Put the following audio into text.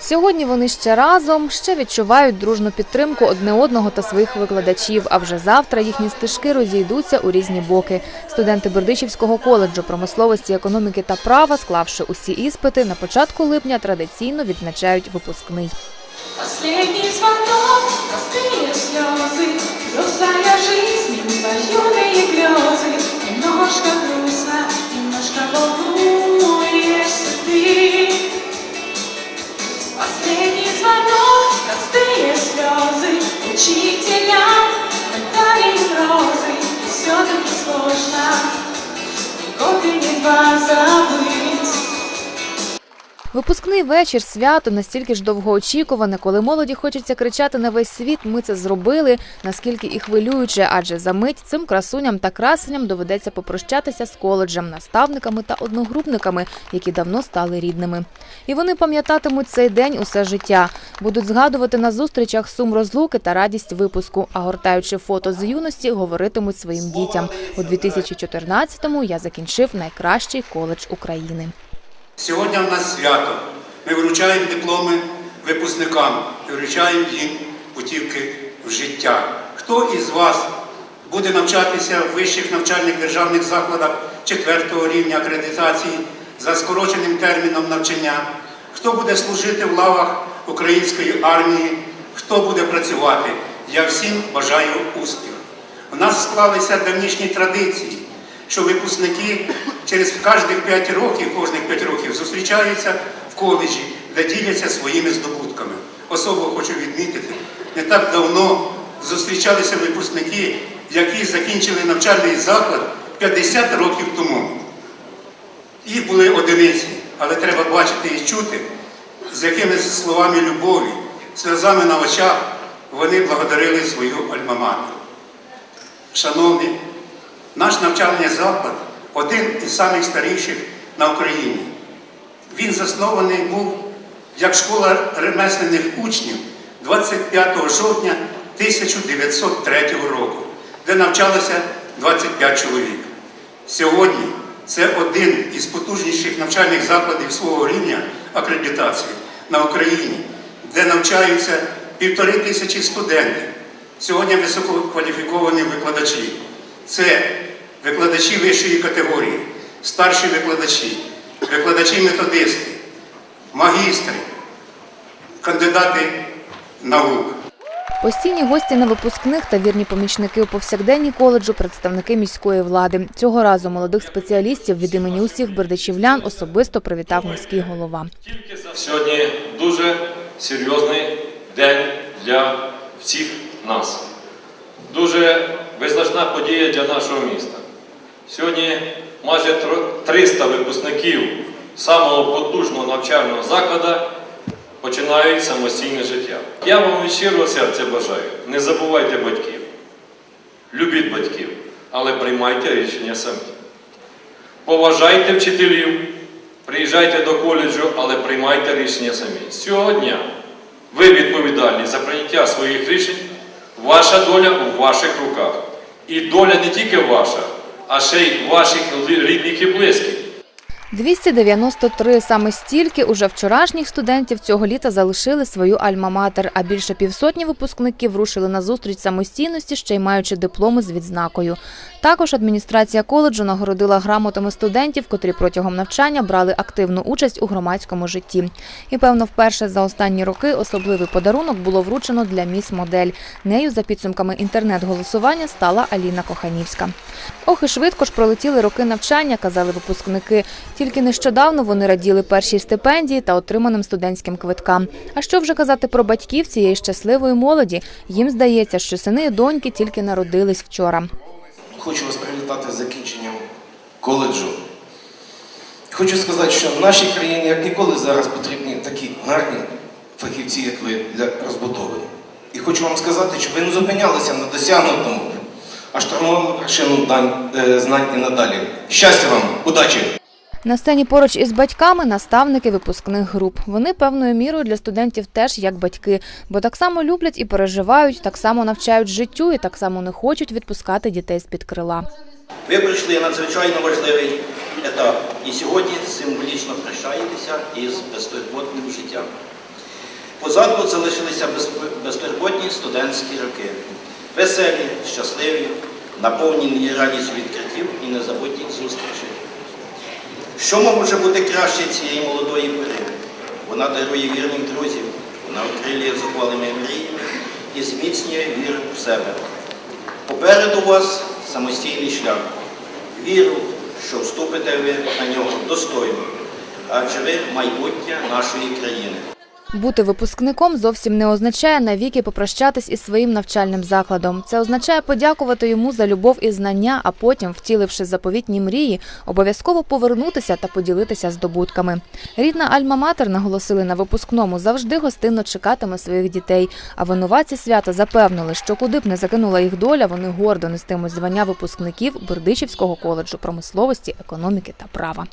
Сьогодні вони ще разом, ще відчувають дружну підтримку одне одного та своїх викладачів. А вже завтра їхні стежки розійдуться у різні боки. Студенти Бердичівського коледжу промисловості, економіки та права, склавши усі іспити, на початку липня традиційно відзначають випускний. Последний звонок, простые слезы, учителям дали им розы. И все-таки сложно, и годы не два забыть. Випускний вечір, свято настільки ж довгоочікуване, коли молоді хочеться кричати на весь світ. Ми це зробили, наскільки і хвилююче, адже за мить цим красуням та красеням доведеться попрощатися з коледжем, наставниками та одногрупниками, які давно стали рідними. І вони пам'ятатимуть цей день усе життя, будуть згадувати на зустрічах сум розлуки та радість випуску. А гортаючи фото з юності, говоритимуть своїм дітям. У 2014-му я закінчив найкращий коледж України. Сьогодні в нас свято. Ми вручаємо дипломи випускникам і вручаємо їм путівки в життя. Хто із вас буде навчатися в вищих навчальних державних закладах 4 рівня акредитації за скороченим терміном навчання? Хто буде служити в лавах української армії? Хто буде працювати? Я всім бажаю успіху. У нас склалися давнішні традиції, що випускники через кожних 5 років, кожних 5 років зустрічаються в коледжі, де діляться своїми здобутками. Особо хочу відмітити, не так давно зустрічалися випускники, які закінчили навчальний заклад 50 років тому. Їх були одиниці, але треба бачити і чути, з якими словами любові, сльозами на очах вони благодарили свою альма-матер. Шановні, наш навчальний заклад один із самих старіших на Україні. Він заснований був як школа ремеслених учнів 25 жовтня 1903 року, де навчалося 25 чоловік. Сьогодні це один із потужніших навчальних закладів свого рівня акредитації на Україні, де навчаються півтори тисячі студентів. Сьогодні висококваліфіковані викладачі. Це викладачі вищої категорії, старші викладачі, викладачі-методисти, магістри, кандидати наук. Постійні гості на випускних та вірні помічники у повсякденні коледжу, представники міської влади. Цього разу молодих спеціалістів від імені усіх бердичівлян особисто привітав міський голова. Сьогодні дуже серйозний день для всіх нас. Дуже визначна подія для нашого міста. Сьогодні майже 300 випускників самого потужного навчального закладу починають самостійне життя. Я вам від щирого серця бажаю. Не забувайте батьків. Любіть батьків, але приймайте рішення самі. Поважайте вчителів, приїжджайте до коледжу, але приймайте рішення самі. Дня ви відповідальні за прийняття своїх рішень. Ваша доля у ваших руках. І доля не тільки ваша, а ще й ваших рідних і близьких. 293 саме стільки уже вчорашніх студентів цього літа залишили свою альма-матер, а більше півсотні випускників рушили на зустріч самостійності, ще й маючи дипломи з відзнакою. Також адміністрація коледжу нагородила грамотами студентів, котрі протягом навчання брали активну участь у громадському житті. І певно, вперше за останні роки особливий подарунок було вручено для міс модель. Нею за підсумками інтернет-голосування стала Аліна Коханівська. Ох, і швидко ж пролетіли роки навчання, казали випускники. Тільки нещодавно вони раділи першій стипендії та отриманим студентським квиткам. А що вже казати про батьків цієї щасливої молоді? Їм здається, що сини і доньки тільки народились вчора. Хочу вас привітати з закінченням коледжу. Хочу сказати, що в нашій країні як ніколи зараз потрібні такі гарні фахівці, як ви, для розбудови. І хочу вам сказати, щоб ви не зупинялися на досягнутому, а штурмували вершину е, знань і надалі. Щастя вам, удачі! На сцені поруч із батьками наставники випускних груп. Вони певною мірою для студентів теж як батьки, бо так само люблять і переживають, так само навчають життю і так само не хочуть відпускати дітей з під крила. Ви пройшли надзвичайно важливий етап і сьогодні символічно прощаєтеся із безтурботним життям. Позаду залишилися безтурботні студентські роки. Веселі, щасливі, наповнені радістю відкриттів і незабутніх зустрічей. Що може бути краще цієї молодої пори? Вона дарує вірним друзів, вона окрилює зухвалими мріями і зміцнює віру в себе. Попереду вас самостійний шлях. Віру, що вступите ви на нього достойно, адже ви майбутнє нашої країни. Бути випускником зовсім не означає навіки попрощатись із своїм навчальним закладом. Це означає подякувати йому за любов і знання, а потім, втіливши заповітні мрії, обов'язково повернутися та поділитися здобутками. Рідна Альма-Матер, наголосили на випускному, завжди гостинно чекатиме своїх дітей. А винуватці свята запевнили, що куди б не закинула їх доля, вони гордо нестимуть звання випускників Бердичівського коледжу промисловості, економіки та права.